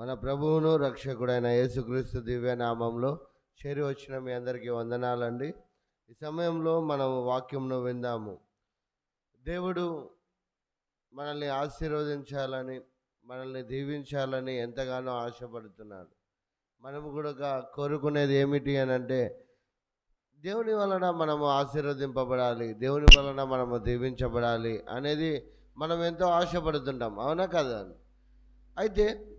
మన ప్రభువును రక్షకుడైన యేసుక్రీస్తు దివ్య నామంలో చేరి వచ్చిన మీ అందరికీ వందనాలండి. ఈ సమయంలో మనం వాక్యంను విందాము. దేవుడు మనల్ని ఆశీర్వదించాలని మనల్ని దీవించాలని ఎంతగానో ఆశపడుతున్నాడు. మనము కూడా కోరుకునేది ఏమిటి అని అంటే దేవుని వలన మనము ఆశీర్వదింపబడాలి దేవుని వలన మనము దీవించబడాలి అనేది మనం ఎంతో ఆశపడుతుంటాం. అవునా కదా? అయితే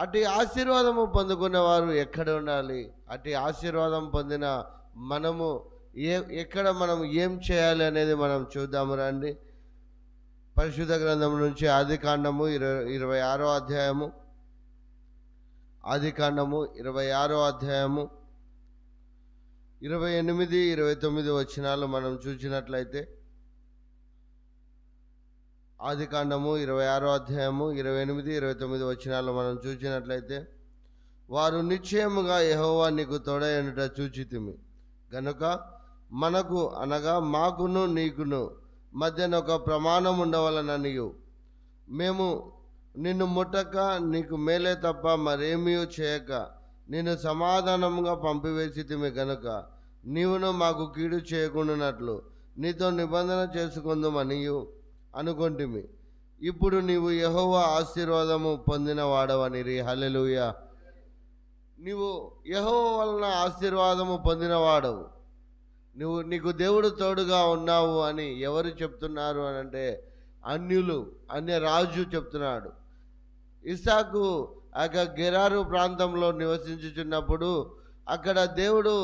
అటు ఆశీర్వాదము పొందుకున్నవారు ఎక్కడ ఉండాలి? అటు ఆశీర్వాదం పొందిన మనము ఏ ఎక్కడ మనం ఏం చేయాలి అనేది మనం చూద్దాము రండి. పరిశుద్ధ గ్రంథం నుంచి ఆది కాండము ఇరవై ఇరవై ఆరో అధ్యాయము. ఆది కాండము ఇరవై ఆరో అధ్యాయము. ఇరవై ఎనిమిది ఇరవై తొమ్మిది వచ్చినాలు మనం చూసినట్లయితే ఆది కాండము ఇరవై ఆరో అధ్యాయము ఇరవై ఎనిమిది ఇరవై తొమ్మిది వచ్చినాల్లో మనం చూసినట్లయితే వారు నిశ్చయముగా యహోవా నీకు తోడైనట చూచితిమి. గనుక మనకు అనగా మాకును నీకును మధ్యన ఒక ప్రమాణం ఉండవలననియు. మేము నిన్ను ముట్టక నీకు మేలే తప్ప మరేమీ చేయక నిన్ను సమాధానంగా పంపివేసితిమి గనుక. నీవును మాకు కీడు చేయకుండానట్లు నీతో నిబంధన చేసుకుందామనియు. అనుకొంటిమి. ఇప్పుడు నీవు యహోవ ఆశీర్వాదము పొందిన వాడవనిరి హలెలుయ నీవు యహోవ వలన ఆశీర్వాదము పొందినవాడవు. నువ్వు నీకు దేవుడు తోడుగా ఉన్నావు అని ఎవరు చెప్తున్నారు అని అంటే అన్యులు అన్య రాజు చెప్తున్నాడు. ఇసాకు ఆ యొక్క గెరారు ప్రాంతంలో నివసించుచున్నప్పుడు అక్కడ దేవుడు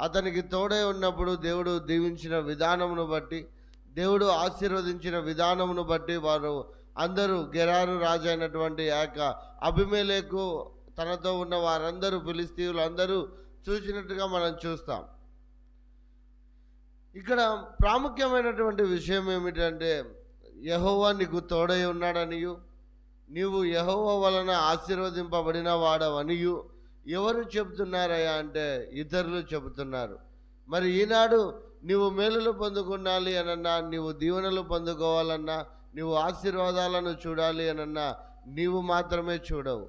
అతనికి తోడై ఉన్నప్పుడు దేవుడు దీవించిన విధానమును బట్టి దేవుడు ఆశీర్వదించిన విధానమును బట్టి వారు అందరూ గెరారు రాజు అయినటువంటి ఆ యొక్క అభిమేలేకు తనతో ఉన్న వారందరూ ఫిలిస్తీవులు అందరూ చూసినట్టుగా మనం చూస్తాం. ఇక్కడ ప్రాముఖ్యమైనటువంటి విషయం ఏమిటంటే యహోవా నీకు తోడై ఉన్నాడనియు నీవు యహోవ వలన ఆశీర్వదింపబడిన వాడవనియు ఎవరు చెబుతున్నారయ్యా అంటే ఇతరులు చెబుతున్నారు. మరి ఈనాడు నీవు మేలులు పొందుకున్నాలి అనన్నా నీవు దీవెనలు పొందుకోవాలన్నా నీవు ఆశీర్వాదాలను చూడాలి అనన్నా నీవు మాత్రమే చూడవు.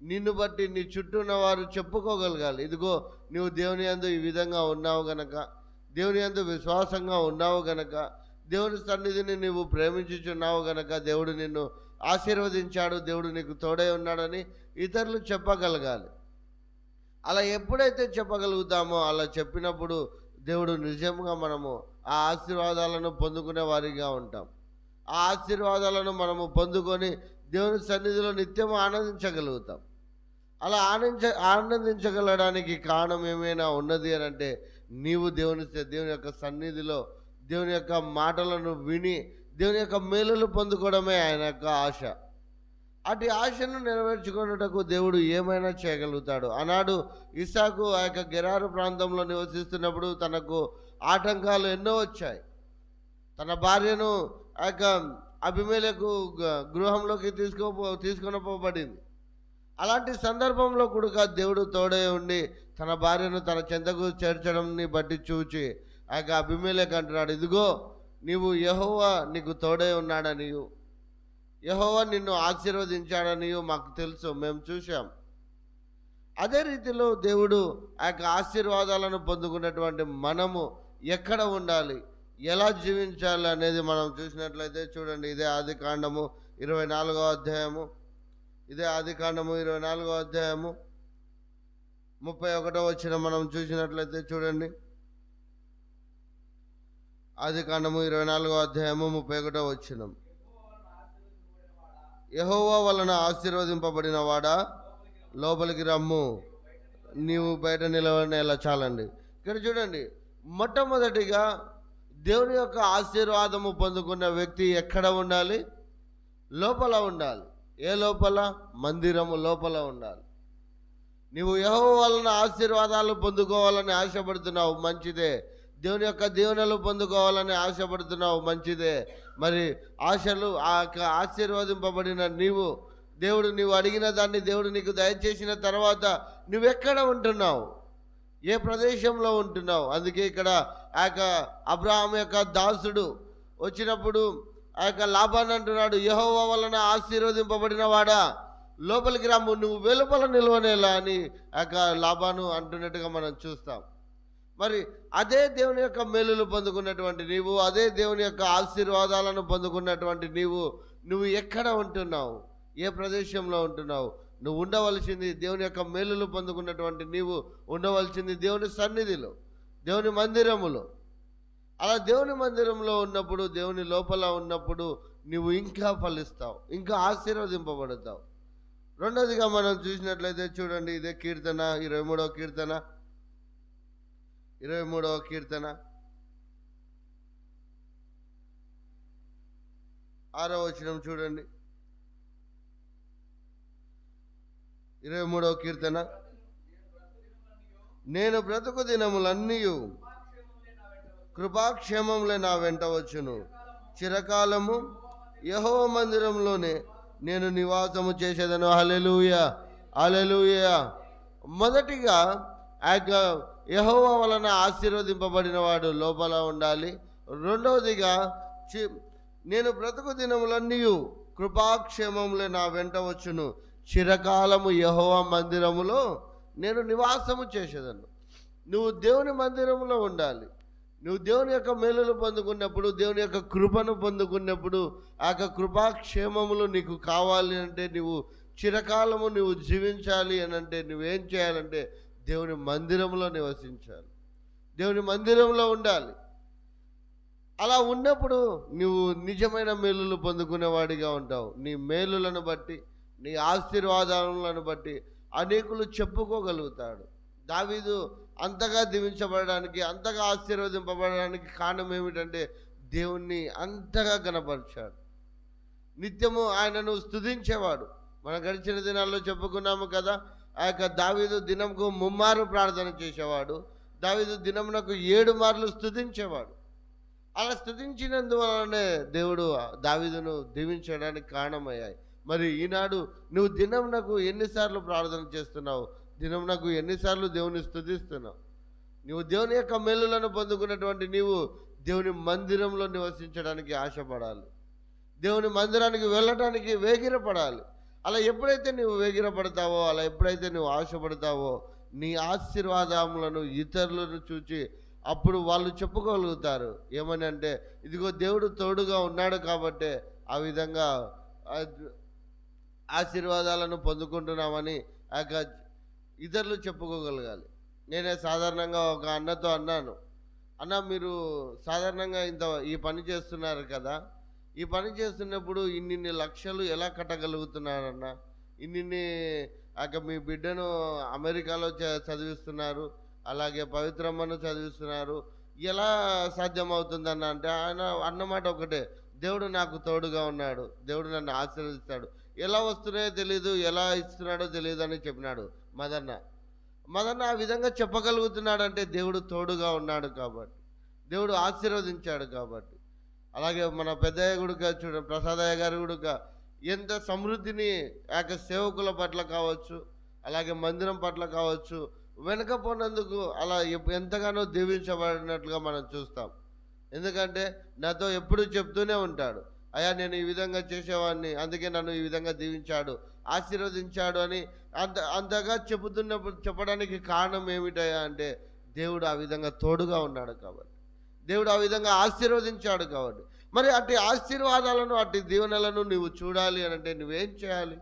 నిన్ను బట్టి నీ చుట్టూ ఉన్న వారు చెప్పుకోగలగాలి. ఇదిగో నీవు దేవుని అందు ఈ విధంగా ఉన్నావు గనక దేవుని అందు విశ్వాసంగా ఉన్నావు గనక దేవుని సన్నిధిని నీవు ప్రేమించుచున్నావు గనక దేవుడు నిన్ను ఆశీర్వదించాడు దేవుడు నీకు తోడై ఉన్నాడని ఇతరులు చెప్పగలగాలి. అలా ఎప్పుడైతే చెప్పగలుగుతామో అలా చెప్పినప్పుడు దేవుడు నిజంగా మనము ఆ ఆశీర్వాదాలను పొందుకునే వారిగా ఉంటాం. ఆ ఆశీర్వాదాలను మనము పొందుకొని దేవుని సన్నిధిలో నిత్యం ఆనందించగలుగుతాం. అలా ఆనందించ ఆనందించగలడానికి కారణం ఏమైనా ఉన్నది అని అంటే నీవు దేవుని దేవుని యొక్క సన్నిధిలో దేవుని యొక్క మాటలను విని దేవుని యొక్క మేలులు పొందుకోవడమే ఆయన యొక్క ఆశ. అటు ఆశను నెరవేర్చుకున్నటకు దేవుడు ఏమైనా చేయగలుగుతాడు? ఆనాడు ఇసాకు ఆ యొక్క గెరారు ప్రాంతంలో నివసిస్తున్నప్పుడు తనకు ఆటంకాలు ఎన్నో వచ్చాయి. తన భార్యను ఆ యొక్క అభిమేలకు గృహంలోకి తీసుకోపో తీసుకునిపోబడింది. అలాంటి సందర్భంలో కూడా దేవుడు తోడే ఉండి తన భార్యను తన చెంతకు చేర్చడంని బట్టి చూచి ఆ యొక్క అభిమేలకు అంటున్నాడు ఇదిగో నీవు యహోవా నీకు తోడే ఉన్నాడని యహోవా నిన్ను ఆశీర్వదించాడని మాకు తెలుసు మేము చూసాం అదే రీతిలో దేవుడు ఆ యొక్క ఆశీర్వాదాలను పొందుకున్నటువంటి మనము ఎక్కడ ఉండాలి ఎలా జీవించాలి అనేది మనం చూసినట్లయితే చూడండి ఇదే ఆది కాండము ఇరవై నాలుగో అధ్యాయము. ఇదే ఆది కాండము ఇరవై నాలుగో అధ్యాయము. ముప్పై ఒకటో వచ్చిన మనం చూసినట్లయితే చూడండి. ఆది కాండము ఇరవై నాలుగో అధ్యాయము ముప్పై ఒకటో వచ్చినం యహోవా వలన ఆశీర్వదింపబడిన వాడా లోపలికి రమ్ము. నీవు బయట నిలవనేలా చాలండి. ఇక్కడ చూడండి మొట్టమొదటిగా దేవుని యొక్క ఆశీర్వాదము పొందుకున్న వ్యక్తి ఎక్కడ ఉండాలి? లోపల ఉండాలి. ఏ లోపల? మందిరము లోపల ఉండాలి. నీవు యహో వలన ఆశీర్వాదాలు పొందుకోవాలని ఆశపడుతున్నావు మంచిదే. దేవుని యొక్క దీవెనలు పొందుకోవాలని ఆశపడుతున్నావు మంచిదే. మరి ఆశలు ఆ యొక్క ఆశీర్వదింపబడిన నీవు దేవుడు నీవు అడిగిన దాన్ని దేవుడు నీకు దయచేసిన తర్వాత నువ్వెక్కడ ఉంటున్నావు? ఏ ప్రదేశంలో ఉంటున్నావు? అందుకే ఇక్కడ ఆ యొక్క అబ్రహాం యొక్క దాసుడు వచ్చినప్పుడు ఆ యొక్క లాభాన్ని అంటున్నాడు యహోవ వలన ఆశీర్వదింపబడిన వాడా లోపలికి రాము నువ్వు వెలుపల నిల్వనేలా అని ఆ యొక్క లాభాను అంటున్నట్టుగా మనం చూస్తాం. మరి అదే దేవుని యొక్క మేలులు పొందుకున్నటువంటి నీవు అదే దేవుని యొక్క ఆశీర్వాదాలను పొందుకున్నటువంటి నీవు నువ్వు ఎక్కడ ఉంటున్నావు? ఏ ప్రదేశంలో ఉంటున్నావు? నువ్వు ఉండవలసింది దేవుని యొక్క మేలులు పొందుకున్నటువంటి నీవు ఉండవలసింది దేవుని సన్నిధిలో దేవుని మందిరములో. అలా దేవుని మందిరంలో ఉన్నప్పుడు దేవుని లోపల ఉన్నప్పుడు నువ్వు ఇంకా ఫలిస్తావు ఇంకా ఆశీర్వదింపబడతావు. రెండోదిగా మనం చూసినట్లయితే చూడండి ఇదే కీర్తన ఇరవై మూడవ కీర్తన. ఇరవై మూడవ కీర్తన. ఆరో వచనం చూడండి. ఇరవై మూడవ కీర్తన. నేను బ్రతుకు దినములన్నీ కృపాక్షేమంలో నా వెంట వచ్చును. చిరకాలము యహో మందిరంలోనే నేను నివాసము చేసేదను. అలెలుయ అలెలుయ మొదటిగా ఆ యొక్క యహోవ వలన ఆశీర్వదింపబడిన వాడు లోపల ఉండాలి. రెండవదిగా చి నేను బ్రతుకు దినములన్నీ కృపాక్షేమములే నా వెంట వచ్చును. చిరకాలము యహోవ మందిరములో నేను నివాసము చేసేదను. నువ్వు దేవుని మందిరంలో ఉండాలి. నువ్వు దేవుని యొక్క మేలులు పొందుకున్నప్పుడు దేవుని యొక్క కృపను పొందుకున్నప్పుడు ఆ యొక్క కృపాక్షేమములు నీకు కావాలి అంటే నువ్వు చిరకాలము నువ్వు జీవించాలి అని అంటే నువ్వేం చేయాలంటే దేవుని మందిరంలో నివసించాలి. దేవుని మందిరంలో ఉండాలి. అలా ఉన్నప్పుడు నువ్వు నిజమైన మేలులు పొందుకునేవాడిగా ఉంటావు. నీ మేలులను బట్టి నీ ఆశీర్వాదాలను బట్టి అనేకులు చెప్పుకోగలుగుతాడు. దావీదు అంతగా దీవించబడడానికి అంతగా ఆశీర్వదింపబడడానికి కారణం ఏమిటంటే దేవుణ్ణి అంతగా గనపరిచాడు నిత్యము ఆయనను స్తుతించేవాడు. మనం గడిచిన దినాల్లో చెప్పుకున్నాము కదా ఆ యొక్క దావీదు దినంకు ముమ్మారు ప్రార్థన చేసేవాడు. దావీదు దినమునకు ఏడు మార్లు స్థుతించేవాడు అలా స్థుతించినందువలనే దేవుడు దావీదును దీవించడానికి కారణమయ్యాయి. మరి ఈనాడు నువ్వు దినమునకు ఎన్నిసార్లు ప్రార్థన చేస్తున్నావు? దినమునకు ఎన్నిసార్లు దేవుని స్థుతిస్తున్నావు నువ్వు దేవుని యొక్క మేలులను పొందుకున్నటువంటి నీవు దేవుని మందిరంలో నివసించడానికి ఆశపడాలి. దేవుని మందిరానికి వెళ్ళటానికి వేగిరపడాలి. అలా ఎప్పుడైతే నువ్వు వేగిరపడతావో అలా ఎప్పుడైతే నువ్వు ఆశపడతావో నీ ఆశీర్వాదములను ఇతరులను చూచి అప్పుడు వాళ్ళు చెప్పుకోగలుగుతారు. ఏమని అంటే ఇదిగో దేవుడు తోడుగా ఉన్నాడు కాబట్టే ఆ విధంగా ఆశీర్వాదాలను పొందుకుంటున్నామని ఆ యొక్క ఇతరులు చెప్పుకోగలగాలి. నేనే సాధారణంగా ఒక అన్నతో అన్నాను. అన్న మీరు సాధారణంగా ఇంత ఈ పని చేస్తున్నారు కదా ఈ పని చేస్తున్నప్పుడు ఇన్నిన్ని లక్షలు ఎలా కట్టగలుగుతున్నారన్న? ఇన్నిన్ని అక్క మీ బిడ్డను అమెరికాలో చ- చదివిస్తున్నారు అలాగే పవిత్రమ్మను చదివిస్తున్నారు ఎలా సాధ్యమవుతుందన్న అంటే ఆయన అన్నమాట ఒకటే దేవుడు నాకు తోడుగా ఉన్నాడు దేవుడు నన్ను ఆశీర్వదిస్తాడు. ఎలా వస్తున్నాయో తెలియదు ఎలా ఇస్తున్నాడో తెలియదు అని చెప్పినాడు మదన్న. మదన్న ఆ విధంగా చెప్పగలుగుతున్నాడంటే దేవుడు తోడుగా ఉన్నాడు కాబట్టి దేవుడు ఆశీర్వదించాడు కాబట్టి. అలాగే మన పెద్దయ్య గుడిగా చూడ ప్రసాదయ్య గారి గుడిగా ఎంత సమృద్ధిని ఆ యొక్క సేవకుల పట్ల కావచ్చు అలాగే మందిరం పట్ల కావచ్చు వెనకపోనందుకు అలా ఎంతగానో దీవించబడినట్లుగా మనం చూస్తాం. ఎందుకంటే నాతో ఎప్పుడు చెప్తూనే ఉంటాడు అయ్యా నేను ఈ విధంగా చేసేవాడిని అందుకే నన్ను ఈ విధంగా దీవించాడు ఆశీర్వదించాడు అని అంత అంతగా చెబుతున్నప్పుడు చెప్పడానికి కారణం ఏమిటయ్యా అంటే దేవుడు ఆ విధంగా తోడుగా ఉన్నాడు కాబట్టి. దేవుడు ఆ విధంగా ఆశీర్వదించాడు కాబట్టి. మరి అట్టి ఆశీర్వాదాలను అట్టి దీవెనలను నువ్వు చూడాలి అని అంటే నువ్వేం చేయాలి?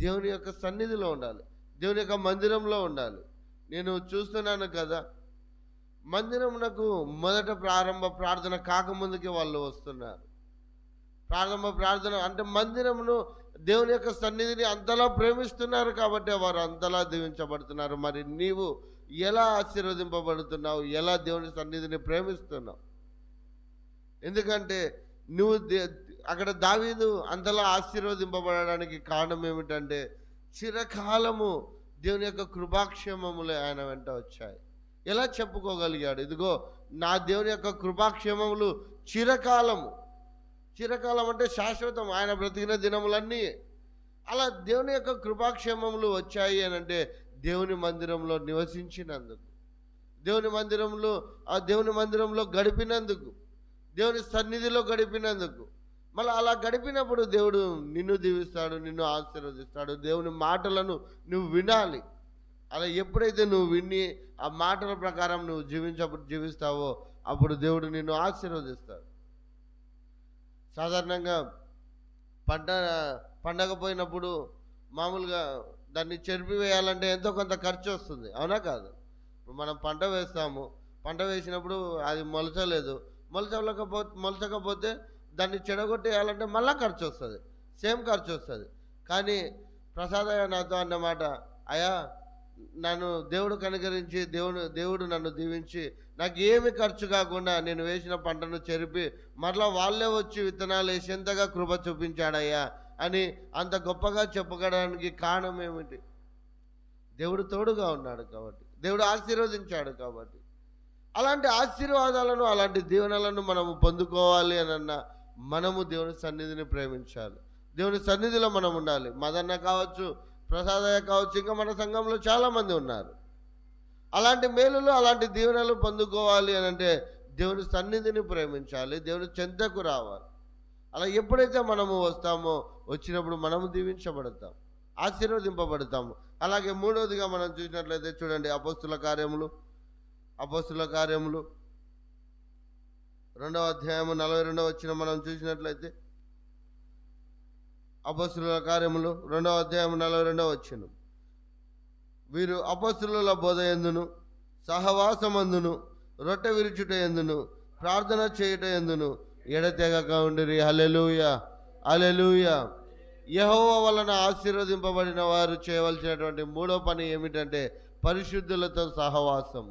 దేవుని యొక్క సన్నిధిలో ఉండాలి. దేవుని యొక్క మందిరంలో ఉండాలి. నేను చూస్తున్నాను కదా మందిరమునకు మొదట ప్రారంభ ప్రార్థన కాకముందుకే వాళ్ళు వస్తున్నారు. ప్రారంభ ప్రార్థన అంటే మందిరమును దేవుని యొక్క సన్నిధిని అంతలా ప్రేమిస్తున్నారు కాబట్టి వారు అంతలా దీవించబడుతున్నారు. మరి నీవు ఎలా ఆశీర్వదింపబడుతున్నావు? ఎలా దేవుని సన్నిధిని ప్రేమిస్తున్నావు? ఎందుకంటే నువ్వు అక్కడ దావీదు అంతలా ఆశీర్వదింపబడడానికి కారణం ఏమిటంటే చిరకాలము దేవుని యొక్క కృపాక్షేమములు ఆయన వెంట వచ్చాయి. ఎలా చెప్పుకోగలిగాడు? ఇదిగో నా దేవుని యొక్క కృపాక్షేమములు చిరకాలము. చిరకాలం అంటే శాశ్వతం. ఆయన బ్రతికిన దినములన్నీ. అలా దేవుని యొక్క కృపాక్షేమములు వచ్చాయి అని అంటే దేవుని మందిరంలో నివసించినందుకు. దేవుని మందిరంలో ఆ దేవుని మందిరంలో గడిపినందుకు. దేవుని సన్నిధిలో గడిపినందుకు. మళ్ళీ అలా గడిపినప్పుడు దేవుడు నిన్ను దీవిస్తాడు నిన్ను ఆశీర్వదిస్తాడు. దేవుని మాటలను నువ్వు వినాలి. అలా ఎప్పుడైతే నువ్వు విని ఆ మాటల ప్రకారం నువ్వు జీవించప్పుడు జీవిస్తావో అప్పుడు దేవుడు నిన్ను ఆశీర్వదిస్తాడు. సాధారణంగా పంట పండగ పోయినప్పుడు మామూలుగా దాన్ని చెరిపివేయాలంటే ఎంతో కొంత ఖర్చు వస్తుంది. అవునా కాదు? ఇప్పుడు మనం పంట వేస్తాము. పంట వేసినప్పుడు అది మొలచలేదు. మొలచలేకపోతే మొలచకపోతే దాన్ని చెడగొట్టేయాలంటే మళ్ళీ ఖర్చు వస్తుంది. సేమ్ ఖర్చు వస్తుంది. కానీ ప్రసాదయ్య నాతో అన్నమాట అయ్యా నన్ను దేవుడు కనుకరించి దేవుడు దేవుడు నన్ను దీవించి నాకు ఏమి ఖర్చు కాకుండా నేను వేసిన పంటను చెరిపి మరలా వాళ్ళే వచ్చి విత్తనాలు వేసేంతగా కృప చూపించాడయ్యా. అని అంత గొప్పగా చెప్పగడానికి కారణం ఏమిటి? దేవుడు తోడుగా ఉన్నాడు కాబట్టి. దేవుడు ఆశీర్వదించాడు కాబట్టి. అలాంటి ఆశీర్వాదాలను అలాంటి దీవెనలను మనము పొందుకోవాలి అనన్న అన్న మనము దేవుని సన్నిధిని ప్రేమించాలి. దేవుని సన్నిధిలో మనం ఉండాలి. మదన్న కావచ్చు ప్రసాదయ్య కావచ్చు ఇంకా మన సంఘంలో చాలామంది ఉన్నారు. అలాంటి మేలులు అలాంటి దీవెనలు పొందుకోవాలి అని అంటే దేవుని సన్నిధిని ప్రేమించాలి. దేవుని చెంతకు రావాలి. అలా ఎప్పుడైతే మనము వస్తామో వచ్చినప్పుడు మనము దీవించబడతాం ఆశీర్వదింపబడతాము. అలాగే మూడవదిగా మనం చూసినట్లయితే చూడండి అపస్తుల కార్యములు అపస్తుల కార్యములు. రెండవ అధ్యాయము నలభై రెండవ వచ్చిన మనం చూసినట్లయితే అపస్తుల కార్యములు రెండవ అధ్యాయము నలభై రెండవ వచ్చిన. వీరు అపస్తుల బోధ ఎందును సహవాసమందును రొట్టె విరుచుట ఎందును ప్రార్థన చేయుట ఎందును ఎడతెగక ఉండిరి హలెలూయ అలెలూయ యహోవ వలన ఆశీర్వదింపబడిన వారు చేయవలసినటువంటి మూడో పని ఏమిటంటే పరిశుద్ధులతో సహవాసం.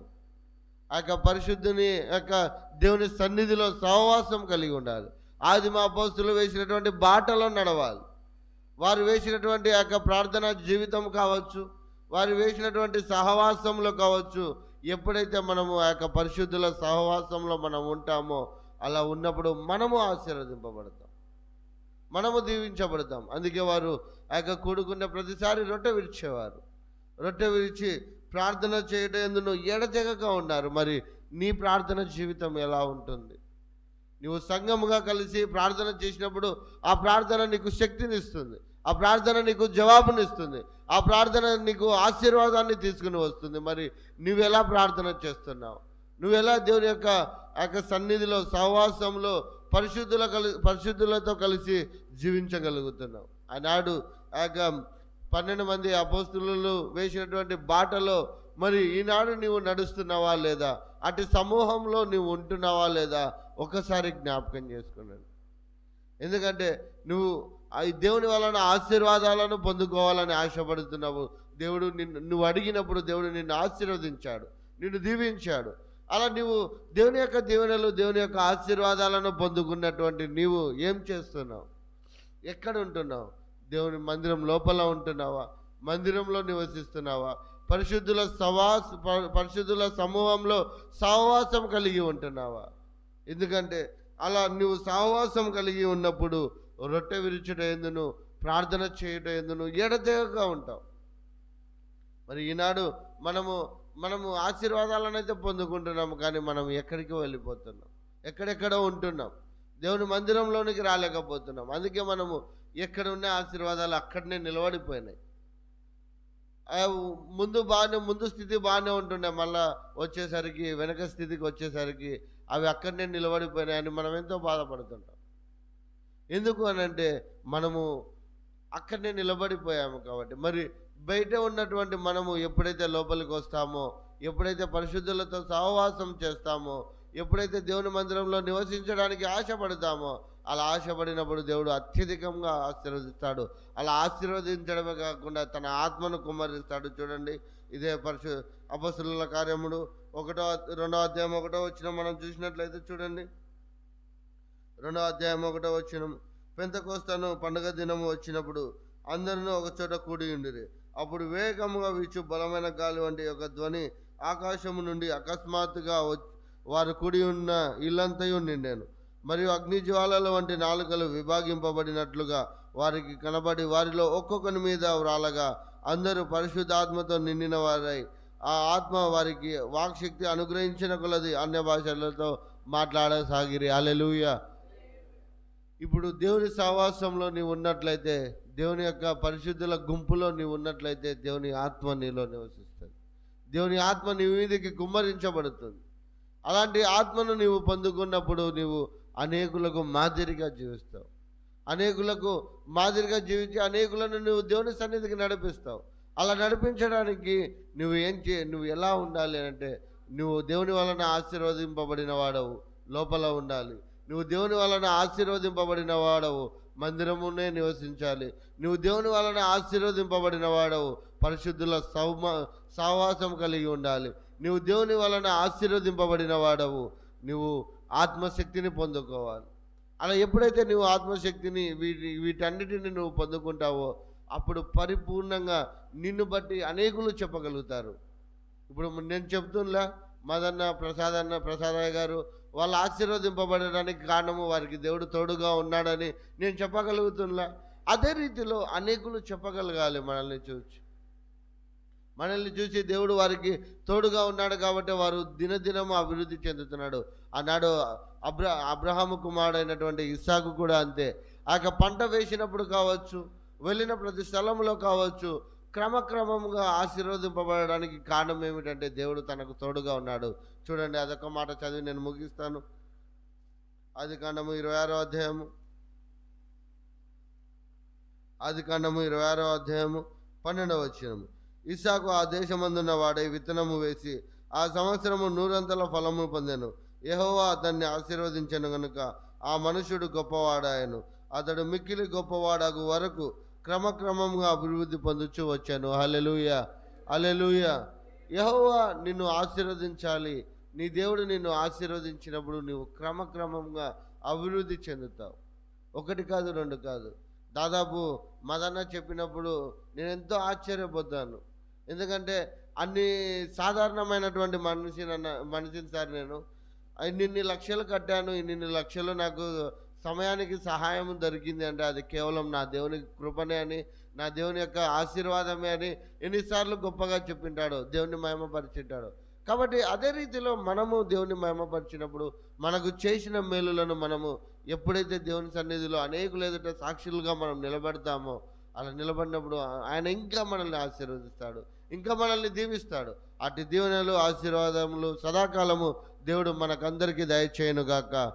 ఆ యొక్క పరిశుద్ధుని యొక్క దేవుని సన్నిధిలో సహవాసం కలిగి ఉండాలి. ఆది మా అపోస్తులు వేసినటువంటి బాటలో నడవాలి. వారు వేసినటువంటి ఆ యొక్క ప్రార్థన జీవితం కావచ్చు వారు వేసినటువంటి సహవాసంలో కావచ్చు ఎప్పుడైతే మనము ఆ యొక్క పరిశుద్ధుల సహవాసంలో మనం ఉంటామో అలా ఉన్నప్పుడు మనము ఆశీర్వదింపబడతాం. మనము దీవించబడతాం. అందుకే వారు ఆ యొక్క కూడుకున్న ప్రతిసారి రొట్టె విరిచేవారు. రొట్టె విరిచి ప్రార్థన చేయడం ఎందును ఎడతెగక ఉన్నారు. మరి నీ ప్రార్థన జీవితం ఎలా ఉంటుంది? నువ్వు సంఘముగా కలిసి ప్రార్థన చేసినప్పుడు ఆ ప్రార్థన నీకు శక్తినిస్తుంది. ఆ ప్రార్థన నీకు జవాబునిస్తుంది. ఆ ప్రార్థన నీకు ఆశీర్వాదాన్ని తీసుకుని వస్తుంది. మరి నువ్వెలా ప్రార్థన చేస్తున్నావు? నువ్వెలా దేవుని యొక్క ఆ యొక్క సన్నిధిలో సహవాసంలో పరిశుద్ధుల కలి పరిశుద్ధులతో కలిసి జీవించగలుగుతున్నావు? ఆనాడు ఆ యొక్క పన్నెండు మంది అపోస్తులు వేసినటువంటి బాటలో మరి ఈనాడు నీవు నడుస్తున్నావా లేదా? అటు సమూహంలో నీవు ఉంటున్నావా లేదా? ఒకసారి జ్ఞాపకం చేసుకున్నాను. ఎందుకంటే నువ్వు ఆ దేవుని వలన ఆశీర్వాదాలను పొందుకోవాలని ఆశపడుతున్నావు. దేవుడు నిన్ను నువ్వు అడిగినప్పుడు దేవుడు నిన్ను ఆశీర్వదించాడు. నిన్ను దీవించాడు. అలా నీవు దేవుని యొక్క దీవెనలు దేవుని యొక్క ఆశీర్వాదాలను పొందుకున్నటువంటి నీవు ఏం చేస్తున్నావు? ఎక్కడ ఉంటున్నావు? దేవుని మందిరం లోపల ఉంటున్నావా? మందిరంలో నివసిస్తున్నావా? పరిశుద్ధుల సవాస పరిశుద్ధుల సమూహంలో సహవాసం కలిగి ఉంటున్నావా? ఎందుకంటే అలా నువ్వు సహవాసం కలిగి ఉన్నప్పుడు రొట్టె విరుచుట ఎందును ప్రార్థన చేయుట ఎందును ఎడతెగక ఉంటావు. మరి ఈనాడు మనము మనము ఆశీర్వాదాలను అయితే పొందుకుంటున్నాము కానీ మనం ఎక్కడికి వెళ్ళిపోతున్నాం? ఎక్కడెక్కడో ఉంటున్నాం. దేవుని మందిరంలోనికి రాలేకపోతున్నాం. అందుకే మనము ఎక్కడ ఉన్న ఆశీర్వాదాలు అక్కడనే నిలబడిపోయినాయి. ముందు బాగానే ముందు స్థితి బాగానే ఉంటుండే. మళ్ళా వచ్చేసరికి వెనక స్థితికి వచ్చేసరికి అవి అక్కడనే నిలబడిపోయినాయని మనం ఎంతో బాధపడుతుంటాం. ఎందుకు అని అంటే మనము అక్కడనే నిలబడిపోయాము కాబట్టి. మరి బయట ఉన్నటువంటి మనము ఎప్పుడైతే లోపలికి వస్తామో ఎప్పుడైతే పరిశుద్ధులతో సహవాసం చేస్తామో ఎప్పుడైతే దేవుని మందిరంలో నివసించడానికి ఆశపడతామో అలా ఆశపడినప్పుడు దేవుడు అత్యధికంగా ఆశీర్వదిస్తాడు. అలా ఆశీర్వదించడమే కాకుండా తన ఆత్మను కుమ్మరిస్తాడు. చూడండి ఇదే పరిశు అపసుల కార్యముడు ఒకటో రెండో అధ్యాయం ఒకటో వచ్చిన మనం చూసినట్లయితే చూడండి. రెండో అధ్యాయం ఒకటో వచ్చిన. పెంతకోస్తాను పండుగ దినము వచ్చినప్పుడు అందరినూ ఒక చోట కూడి ఉండిరి. అప్పుడు వేగముగా వీచు బలమైన గాలి వంటి ఒక ధ్వని ఆకాశము నుండి అకస్మాత్తుగా వారు కూడి ఉన్న ఇల్లంతయు నిండాను. మరియు అగ్నిజ్వాలల వంటి నాలుకలు విభాగింపబడినట్లుగా వారికి కనబడి వారిలో ఒక్కొక్కని మీద వ్రాలగా అందరూ పరిశుద్ధాత్మతో నిండిన వారై ఆ ఆత్మ వారికి వాక్శక్తి అనుగ్రహించిన కొలది అన్య భాషలతో మాట్లాడసాగిరి. అలెలుయ ఇప్పుడు దేవుని సహవాసంలో నీవు ఉన్నట్లయితే దేవుని యొక్క పరిశుద్ధుల గుంపులో నీవు ఉన్నట్లయితే దేవుని ఆత్మ నీలో నివసిస్తుంది. దేవుని ఆత్మ నీ మీదకి కుమ్మరించబడుతుంది. అలాంటి ఆత్మను నీవు పొందుకున్నప్పుడు నీవు అనేకులకు మాదిరిగా జీవిస్తావు. అనేకులకు మాదిరిగా జీవించి అనేకులను నువ్వు దేవుని సన్నిధికి నడిపిస్తావు. అలా నడిపించడానికి నువ్వు ఏం చే నువ్వు ఎలా ఉండాలి అంటే నువ్వు దేవుని వలన ఆశీర్వదింపబడిన వాడవు లోపల ఉండాలి. నువ్వు దేవుని వలన ఆశీర్వదింపబడిన వాడవు మందిరమునే నివసించాలి. నువ్వు దేవుని వలన ఆశీర్వదింపబడిన వాడవు పరిశుద్ధుల సౌమ సహవాసం కలిగి ఉండాలి. నువ్వు దేవుని వలన ఆశీర్వదింపబడిన వాడవు నువ్వు ఆత్మశక్తిని పొందుకోవాలి. అలా ఎప్పుడైతే నువ్వు ఆత్మశక్తిని వీటి వీటన్నిటిని నువ్వు పొందుకుంటావో అప్పుడు పరిపూర్ణంగా నిన్ను బట్టి అనేకులు చెప్పగలుగుతారు. ఇప్పుడు నేను చెప్తున్నా మదన్న ప్రసాదన్న ప్రసాదయ్య గారు వాళ్ళు ఆశీర్వదింపబడడానికి కారణము వారికి దేవుడు తోడుగా ఉన్నాడని నేను చెప్పగలుగుతున్నా. అదే రీతిలో అనేకులు చెప్పగలగాలి మనల్ని చూసి మనల్ని చూసి దేవుడు వారికి తోడుగా ఉన్నాడు కాబట్టి వారు దినదినము అభివృద్ధి చెందుతున్నాడు. ఆనాడు అబ్ర అబ్రహాము కుమారుడైనటువంటి ఇస్సాకు కూడా అంతే. ఆ యొక్క పంట వేసినప్పుడు కావచ్చు వెళ్ళిన ప్రతి స్థలంలో కావచ్చు క్రమక్రమంగా ఆశీర్వదింపబడడానికి కారణం ఏమిటంటే దేవుడు తనకు తోడుగా ఉన్నాడు. చూడండి అదొక మాట చదివి నేను ముగిస్తాను. అది కాండము ఇరవై ఆరో అధ్యాయము. అది కాండము ఇరవై ఆరో అధ్యాయము పన్నెండవ వచ్చినము ఇసాకు ఆ దేశమందున్న వాడే విత్తనము వేసి ఆ సంవత్సరము నూరంతల ఫలము పొందాను. యహోవా అతన్ని ఆశీర్వదించను గనుక ఆ మనుషుడు గొప్పవాడాయను. అతడు మిక్కిలి గొప్పవాడగు వరకు క్రమక్రమంగా అభివృద్ధి పొందుచూ వచ్చాను. హలెలుయ హలెలుయ యహోవా నిన్ను ఆశీర్వదించాలి. నీ దేవుడు నిన్ను ఆశీర్వదించినప్పుడు నువ్వు క్రమక్రమంగా అభివృద్ధి చెందుతావు. ఒకటి కాదు రెండు కాదు. దాదాపు మదన్న చెప్పినప్పుడు నేను ఎంతో ఆశ్చర్యపోతాను. ఎందుకంటే అన్ని సాధారణమైనటువంటి మనిషిని మనిషిని సార్ నేను ఇన్ని లక్షలు కట్టాను ఇన్ని లక్షలు నాకు సమయానికి సహాయం దొరికింది అంటే అది కేవలం నా దేవుని కృపనే అని నా దేవుని యొక్క ఆశీర్వాదమే అని ఎన్నిసార్లు గొప్పగా చెప్పింటాడు దేవుని మహిమపరిచింటాడు. కాబట్టి అదే రీతిలో మనము దేవుని మహిమపరిచినప్పుడు మనకు చేసిన మేలులను మనము ఎప్పుడైతే దేవుని సన్నిధిలో అనేకులు ఎదుట సాక్షులుగా మనం నిలబెడతామో అలా నిలబడినప్పుడు ఆయన ఇంకా మనల్ని ఆశీర్వదిస్తాడు ఇంకా మనల్ని దీవిస్తాడు. అటు దీవెనలు ఆశీర్వాదములు సదాకాలము దేవుడు మనకందరికీ దయచేయనుగాక.